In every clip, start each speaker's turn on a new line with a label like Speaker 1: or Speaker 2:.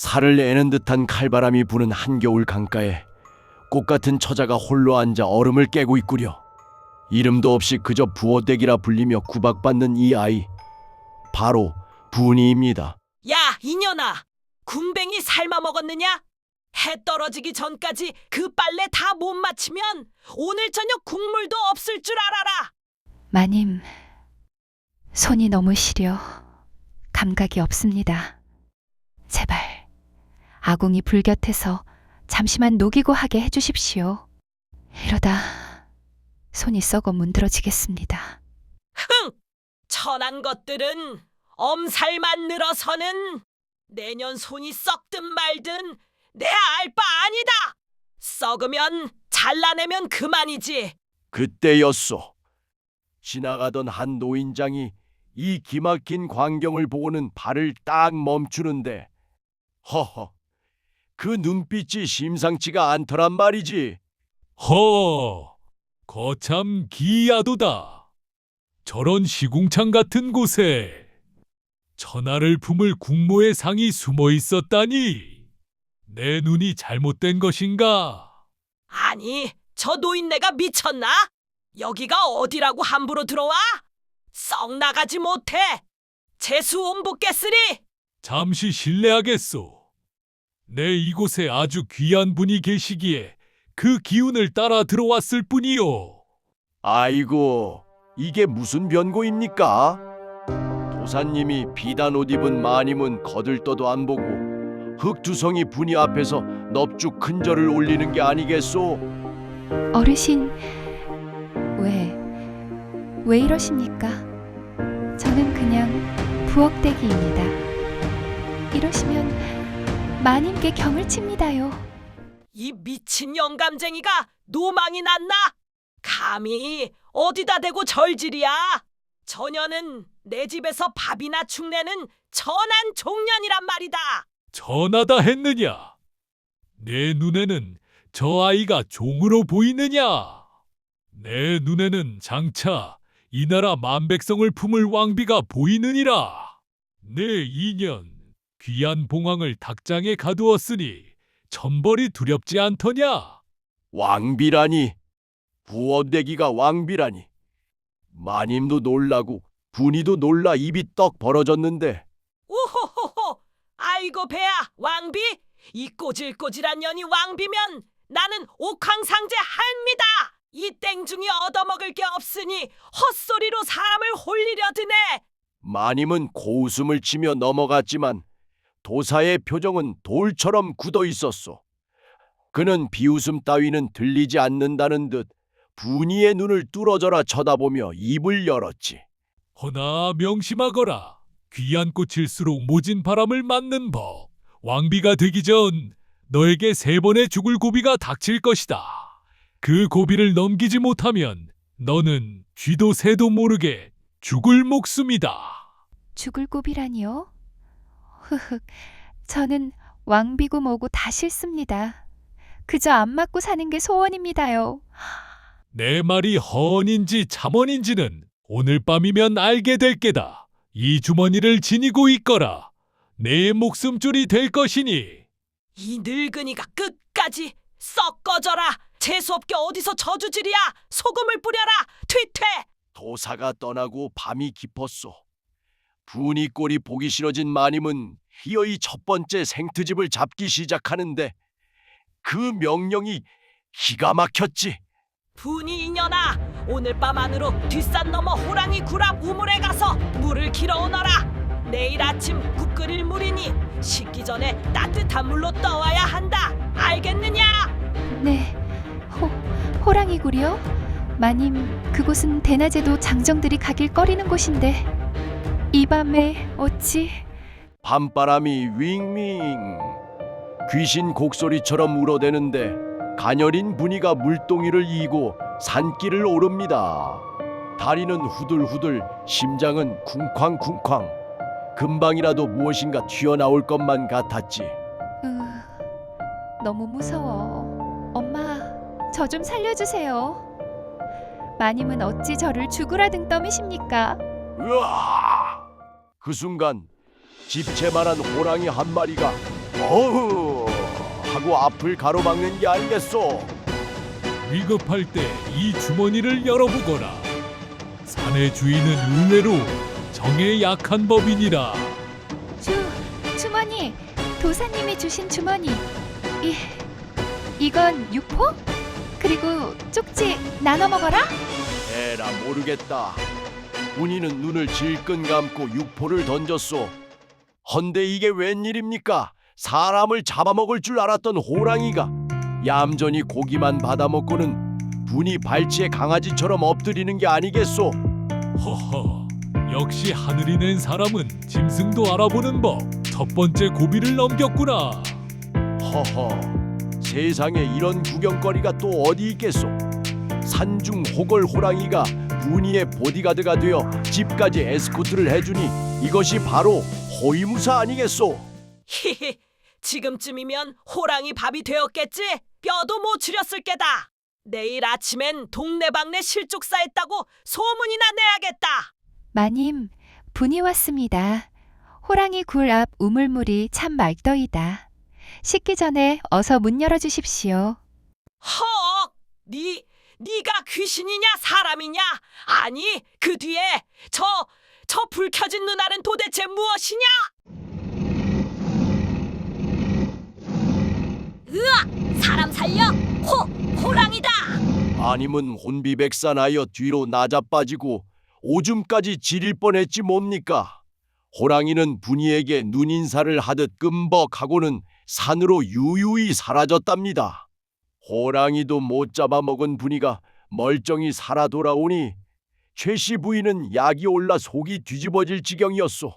Speaker 1: 살을 내는 듯한 칼바람이 부는 한겨울 강가에 꽃 같은 처자가 홀로 앉아 얼음을 깨고 있구려. 이름도 없이 그저 부어대기라 불리며 구박받는 이 아이 바로 분이입니다.
Speaker 2: 야, 이년아! 군뱅이 삶아 먹었느냐? 해 떨어지기 전까지 그 빨래 다 못 마치면 오늘 저녁 국물도 없을 줄 알아라!
Speaker 3: 마님, 손이 너무 시려 감각이 없습니다. 제발 아궁이 불 곁에서 잠시만 녹이고 하게 해주십시오. 이러다 손이 썩어 문드러지겠습니다.
Speaker 2: 흥! 천한 것들은 엄살만 늘어서는 내년 손이 썩든 말든 내 알 바 아니다! 썩으면 잘라내면 그만이지!
Speaker 1: 그때였소. 지나가던 한 노인장이 이 기막힌 광경을 보고는 발을 딱 멈추는데 허허 그 눈빛이 심상치가 않더란 말이지.
Speaker 4: 허, 거참 기야도다. 저런 시궁창 같은 곳에 천하를 품을 국모의 상이 숨어 있었다니. 내 눈이 잘못된 것인가?
Speaker 2: 아니, 저 노인네가 미쳤나? 여기가 어디라고 함부로 들어와? 썩 나가지 못해! 재수 옴붙겠으리!
Speaker 4: 잠시 실례하겠소. 내 이곳에 아주 귀한 분이 계시기에 그 기운을 따라 들어왔을 뿐이요.
Speaker 1: 아이고 이게 무슨 변고입니까? 도사님이 비단 옷 입은 마님은 거들떠도 안 보고 흑두성이 분이 앞에서 넙죽 큰 절을 올리는 게 아니겠소?
Speaker 3: 어르신, 왜, 왜 이러십니까? 저는 그냥 부엌대기입니다. 이러시면 마님께 경을 칩니다요.
Speaker 2: 이 미친 영감쟁이가 노망이 났나? 감히 어디다 대고 절질이야? 저녀는 내 집에서 밥이나 축내는 천한 종년이란 말이다!
Speaker 4: 전하다 했느냐? 내 눈에는 저 아이가 종으로 보이느냐? 내 눈에는 장차 이 나라 만백성을 품을 왕비가 보이느니라. 내 인연 귀한 봉황을 닭장에 가두었으니 천벌이 두렵지 않더냐?
Speaker 1: 왕비라니 부어대기가 왕비라니 마님도 놀라고 분이도 놀라 입이 떡 벌어졌는데
Speaker 2: 오호호호! 아이고 배야 왕비! 이 꼬질꼬질한 년이 왕비면 나는 옥황상제 할미다! 이 땡중이 얻어먹을 게 없으니 헛소리로 사람을 홀리려 드네!
Speaker 1: 마님은 고웃음을 치며 넘어갔지만 도사의 표정은 돌처럼 굳어 있었소. 그는 비웃음 따위는 들리지 않는다는 듯 분이의 눈을 뚫어져라 쳐다보며 입을 열었지.
Speaker 4: 허나 명심하거라. 귀한 꽃일수록 모진 바람을 맞는 법. 왕비가 되기 전 너에게 세 번의 죽을 고비가 닥칠 것이다. 그 고비를 넘기지 못하면 너는 쥐도 새도 모르게 죽을 목숨이다.
Speaker 3: 죽을 고비라니요? 흐흑, 저는 왕비고 뭐고 다 싫습니다. 그저 안 맞고 사는 게 소원입니다요.
Speaker 4: 내 말이 허언인지 잠언인지는 오늘 밤이면 알게 될 게다. 이 주머니를 지니고 있거라. 내 목숨줄이 될 것이니.
Speaker 2: 이 늙은이가 끝까지 썩 꺼져라! 재수 없게 어디서 저주질이야! 소금을 뿌려라! 퇴퇴!
Speaker 1: 도사가 떠나고 밤이 깊었소. 분이 꼴이 보기 싫어진 마님은 희어이 첫 번째 생트집을 잡기 시작하는데 그 명령이 기가 막혔지.
Speaker 2: 분이 이년아 오늘 밤 안으로 뒷산 너머 호랑이 구랍 우물에 가서 물을 길어 오너라 내일 아침 국 끓일 물이니 식기 전에 따뜻한 물로 떠와야 한다 알겠느냐
Speaker 3: 네, 호, 호랑이 굴이요? 마님, 그곳은 대낮에도 장정들이 가길 꺼리는 곳인데 이 밤에 어찌...
Speaker 1: 밤바람이 윙윙 귀신 곡소리처럼 울어대는데 가녀린 분이가 물동이를 이고 산길을 오릅니다. 다리는 후들후들 심장은 쿵쾅쿵쾅 금방이라도 무엇인가 튀어나올 것만 같았지.
Speaker 3: 으, 너무 무서워. 엄마, 저 좀 살려주세요. 마님은 어찌 저를 죽으라등 떠미십니까?
Speaker 1: 으아! 그 순간 집채만한 호랑이 한 마리가 어후 하고 앞을 가로막는 게 아니겠소.
Speaker 4: 위급할 때 이 주머니를 열어보거라. 산의 주인은 의외로 정에 약한 법이니라.
Speaker 3: 주 주머니 도사님이 주신 주머니 이 이건 육포 그리고 쪽지 나눠 먹어라
Speaker 1: 에라 모르겠다. 문희는 눈을 질끈 감고 육포를 던졌소. 헌데 이게 웬일입니까? 사람을 잡아먹을 줄 알았던 호랑이가 얌전히 고기만 받아먹고는 분이 발치에 강아지처럼 엎드리는 게 아니겠소?
Speaker 4: 허허. 역시 하늘이 낸 사람은 짐승도 알아보는 법. 첫 번째 고비를 넘겼구나.
Speaker 1: 허허, 세상에 이런 구경거리가 또 어디 있겠소? 산중 호걸 호랑이가 분이의 보디가드가 되어 집까지 에스코트를 해주니 이것이 바로 호위무사 아니겠소?
Speaker 2: 히히, 지금쯤이면 호랑이 밥이 되었겠지? 뼈도 못 추렸을 게다. 내일 아침엔 동네방네 실족사했다고 소문이나 내야겠다.
Speaker 3: 마님 분이 왔습니다 호랑이 굴 앞 우물물이 참 맑더이다 식기 전에 어서 문 열어주십시오
Speaker 2: 헉! 니, 니가 귀신이냐 사람이냐? 아니, 그 뒤에 저, 저 불 켜진 눈알은 도대체 무엇이냐? 으아! 사람 살려! 호, 호랑이다!
Speaker 1: 아니면 혼비백산하여 뒤로 나자빠지고 오줌까지 지릴 뻔했지 뭡니까? 호랑이는 분이에게 눈인사를 하듯 끔벅하고는 산으로 유유히 사라졌답니다. 호랑이도 못 잡아먹은 분이가 멀쩡히 살아 돌아오니 최씨 부인은 약이 올라 속이 뒤집어질 지경이었소.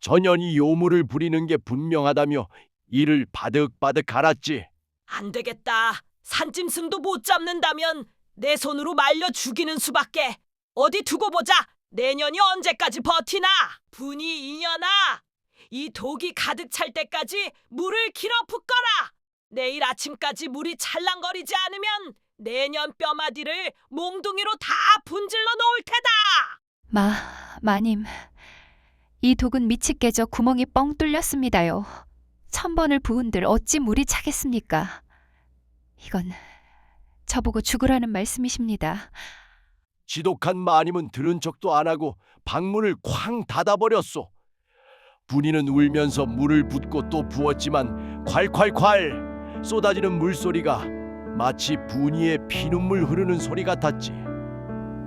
Speaker 1: 전연이 요물을 부리는 게 분명하다며 이를 바득바득 갈았지.
Speaker 2: 안 되겠다. 산짐승도 못 잡는다면 내 손으로 말려 죽이는 수밖에. 어디 두고 보자. 내년이 언제까지 버티나? 분이 이년아. 이 독이 가득 찰 때까지 물을 길어 붓거라. 내일 아침까지 물이 찰랑거리지 않으면 내년 뼈마디를 몽둥이로 다 분질러 놓을 테다.
Speaker 3: 마 마님 이 독은 밑이 깨져 구멍이 뻥 뚫렸습니다요 천 번을 부은들 어찌 물이 차겠습니까 이건 저보고 죽으라는 말씀이십니다
Speaker 1: 지독한 마님은 들은 척도 안 하고 방문을 쾅 닫아버렸소. 분이는 울면서 물을 붓고 또 부었지만 콸콸콸 쏟아지는 물소리가 마치 분이의 피눈물 흐르는 소리 같았지.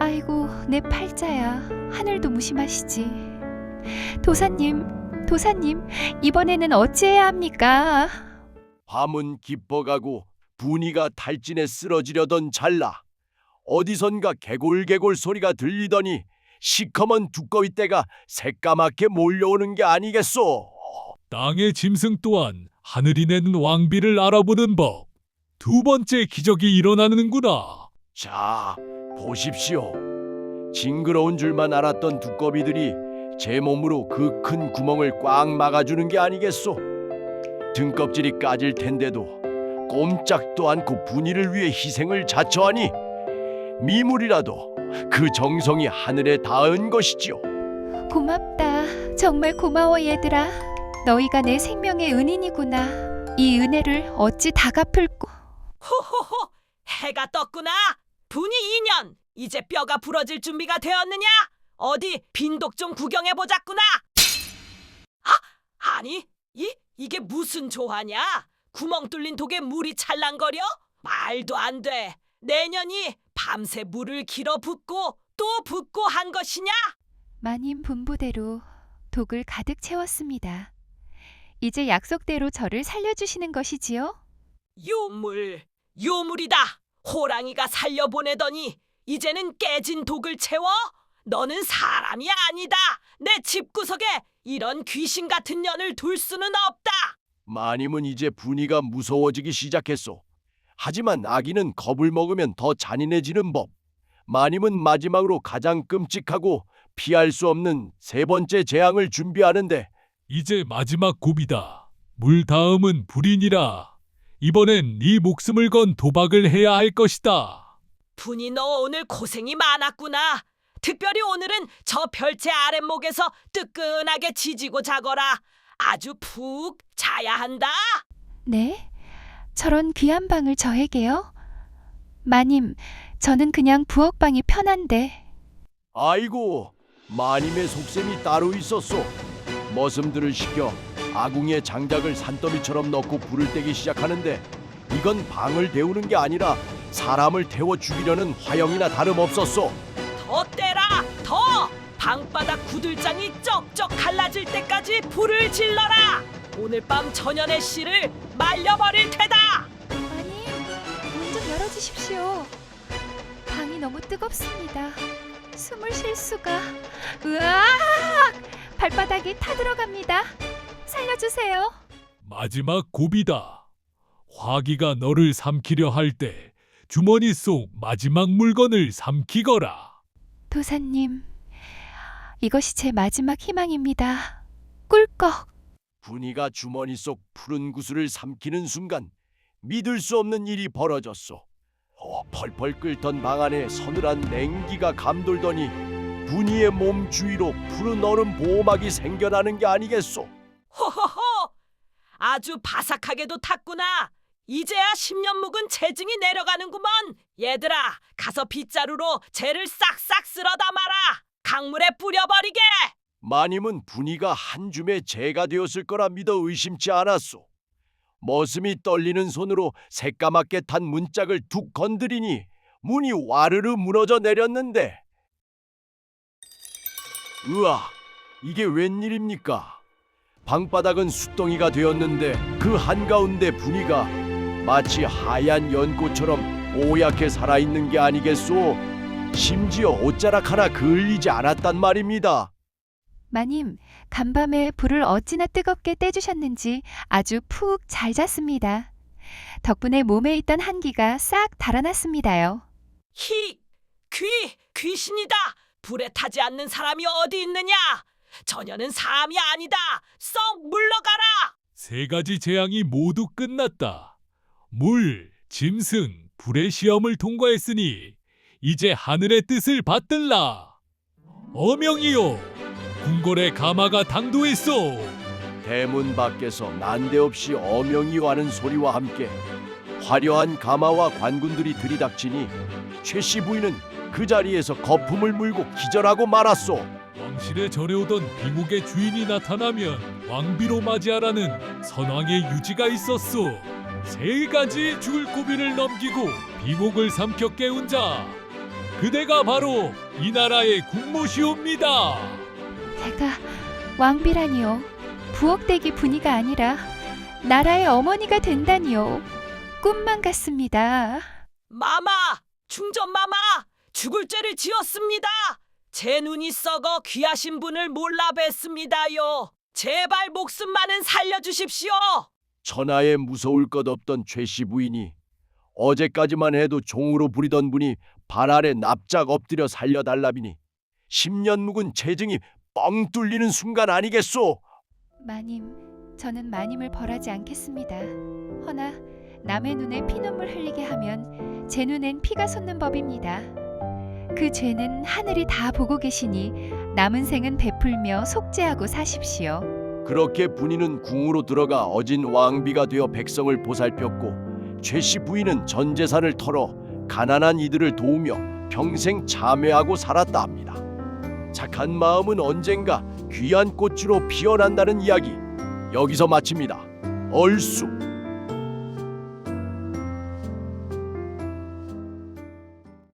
Speaker 3: 아이고 내 팔자야 하늘도 무심하시지 도사님 도사님 이번에는 어찌해야 합니까
Speaker 1: 밤은 깊어가고 분이가 탈진에 쓰러지려던 찰나 어디선가 개골개골 소리가 들리더니 시커먼 두꺼비 떼가 새까맣게 몰려오는 게 아니겠소.
Speaker 4: 땅의 짐승 또한 하늘이 내는 왕비를 알아보는 법. 두 번째 기적이 일어나는구나.
Speaker 1: 자, 보십시오. 징그러운 줄만 알았던 두꺼비들이 제 몸으로 그 큰 구멍을 꽉 막아주는 게 아니겠소. 등껍질이 까질 텐데도 꼼짝도 않고 분이를 위해 희생을 자처하니 미물이라도 그 정성이 하늘에 닿은 것이지요.
Speaker 3: 고맙다 정말 고마워 얘들아 너희가 내 생명의 은인이구나. 이 은혜를 어찌 다 갚을꼬?
Speaker 2: 호호호 해가 떴구나. 분이 2년 이제 뼈가 부러질 준비가 되었느냐? 어디 빈독 좀 구경해 보자꾸나. 아 아니 이 이게 무슨 조화냐? 구멍 뚫린 독에 물이 찰랑거려? 말도 안 돼. 내년이 밤새 물을 길어 붓고 또 붓고 한 것이냐?
Speaker 3: 마님 분부대로 독을 가득 채웠습니다 이제 약속대로 저를 살려주시는 것이지요?
Speaker 2: 요물 요물이다. 호랑이가 살려보내더니 이제는 깨진 독을 채워? 너는 사람이 아니다. 내 집구석에 이런 귀신 같은 년을 둘 수는 없다.
Speaker 1: 마님은 이제 분이가 무서워지기 시작했소. 하지만 아기는 겁을 먹으면 더 잔인해지는 법. 마님은 마지막으로 가장 끔찍하고 피할 수 없는 세 번째 재앙을 준비하는데
Speaker 4: 이제 마지막 고비다. 물 다음은 불이니라. 이번엔 네 목숨을 건 도박을 해야 할 것이다.
Speaker 2: 분이 너 오늘 고생이 많았구나 특별히 오늘은 저 별채 아랫목에서 뜨끈하게 지지고 자거라 아주 푹 자야 한다.
Speaker 3: 네? 저런 귀한 방을 저에게요? 마님, 저는 그냥 부엌방이 편한데.
Speaker 1: 아이고 마님의 속셈이 따로 있었소. 머슴들을 시켜 아궁이에 장작을 산더미처럼 넣고 불을 떼기 시작하는데 이건 방을 데우는 게 아니라 사람을 태워 죽이려는 화형이나 다름없었소.
Speaker 2: 더 떼라, 더! 방바닥 구들장이 쩍쩍 갈라질 때까지 불을 질러라. 오늘 밤 전연의 씨를 말려버릴 테다.
Speaker 3: 마님, 문좀 열어주십시오. 방이 너무 뜨겁습니다. 숨을 쉴 수가. 으악! 발바닥이 타들어갑니다. 살려주세요.
Speaker 4: 마지막 고비다. 화기가 너를 삼키려 할 때 주머니 속 마지막 물건을 삼키거라.
Speaker 3: 도사님, 이것이 제 마지막 희망입니다. 꿀꺽.
Speaker 1: 분이가 주머니 속 푸른 구슬을 삼키는 순간 믿을 수 없는 일이 벌어졌소. 어, 펄펄 끓던 방 안에 서늘한 냉기가 감돌더니 분이의 몸 주위로 푸른 얼음 보호막이 생겨나는 게 아니겠소.
Speaker 2: 호호호! 아주 바삭하게도 탔구나. 이제야 10년 묵은 체증이 내려가는구먼. 얘들아, 가서 빗자루로 재를 싹싹 쓸어 담아라. 강물에 뿌려버리게.
Speaker 1: 마님은 분이가 한 줌의 재가 되었을 거라 믿어 의심치 않았소. 머슴이 떨리는 손으로 새까맣게 탄 문짝을 툭 건드리니 문이 와르르 무너져 내렸는데 으아 이게 웬일입니까? 방바닥은 숫덩이가 되었는데 그 한가운데 분이가 마치 하얀 연꽃처럼 오얗게 살아있는 게 아니겠소? 심지어 옷자락 하나 그을리지 않았단 말입니다.
Speaker 3: 마님, 간밤에 불을 어찌나 뜨겁게 떼주셨는지 아주 푹 잘 잤습니다. 덕분에 몸에 있던 한기가 싹 달아났습니다요.
Speaker 2: 히, 귀, 귀신이다. 불에 타지 않는 사람이 어디 있느냐? 전혀는 사람이 아니다. 썩 물러가라.
Speaker 4: 세 가지 재앙이 모두 끝났다. 물, 짐승, 불의 시험을 통과했으니 이제 하늘의 뜻을 받들라. 어명이요, 궁궐의 가마가 당도했소.
Speaker 1: 대문 밖에서 난데없이 어명이 와는 소리와 함께 화려한 가마와 관군들이 들이닥치니 최씨 부인은 그 자리에서 거품을 물고 기절하고 말았소.
Speaker 4: 왕실에 절해오던 비목의 주인이 나타나면 왕비로 맞이하라는 선왕의 유지가 있었소. 세 가지 죽을 고비를 넘기고 비목을 삼켜 깨운 자. 그대가 바로 이 나라의 국모시옵니다.
Speaker 3: 제가 왕비라니요. 부엌대기 분이가 아니라 나라의 어머니가 된다니요. 꿈만 같습니다.
Speaker 2: 마마, 중전마마, 죽을 죄를 지었습니다. 제 눈이 썩어 귀하신 분을 몰라 뵀습니다요. 제발 목숨만은 살려주십시오.
Speaker 1: 천하에 무서울 것 없던 최씨 부인이 어제까지만 해도 종으로 부리던 분이 발 아래 납작 엎드려 살려달라비니 10년 묵은 체증이 뻥 뚫리는 순간 아니겠소?
Speaker 3: 마님, 저는 마님을 벌하지 않겠습니다. 허나 남의 눈에 피눈물 흘리게 하면 제 눈엔 피가 솟는 법입니다. 그 죄는 하늘이 다 보고 계시니 남은 생은 베풀며 속죄하고 사십시오.
Speaker 1: 그렇게 분이는 궁으로 들어가 어진 왕비가 되어 백성을 보살폈고 최씨 부인은 전 재산을 털어 가난한 이들을 도우며 평생 참회하고 살았다 합니다. 착한 마음은 언젠가 귀한 꽃으로 피어난다는 이야기 여기서 마칩니다. 얼쑤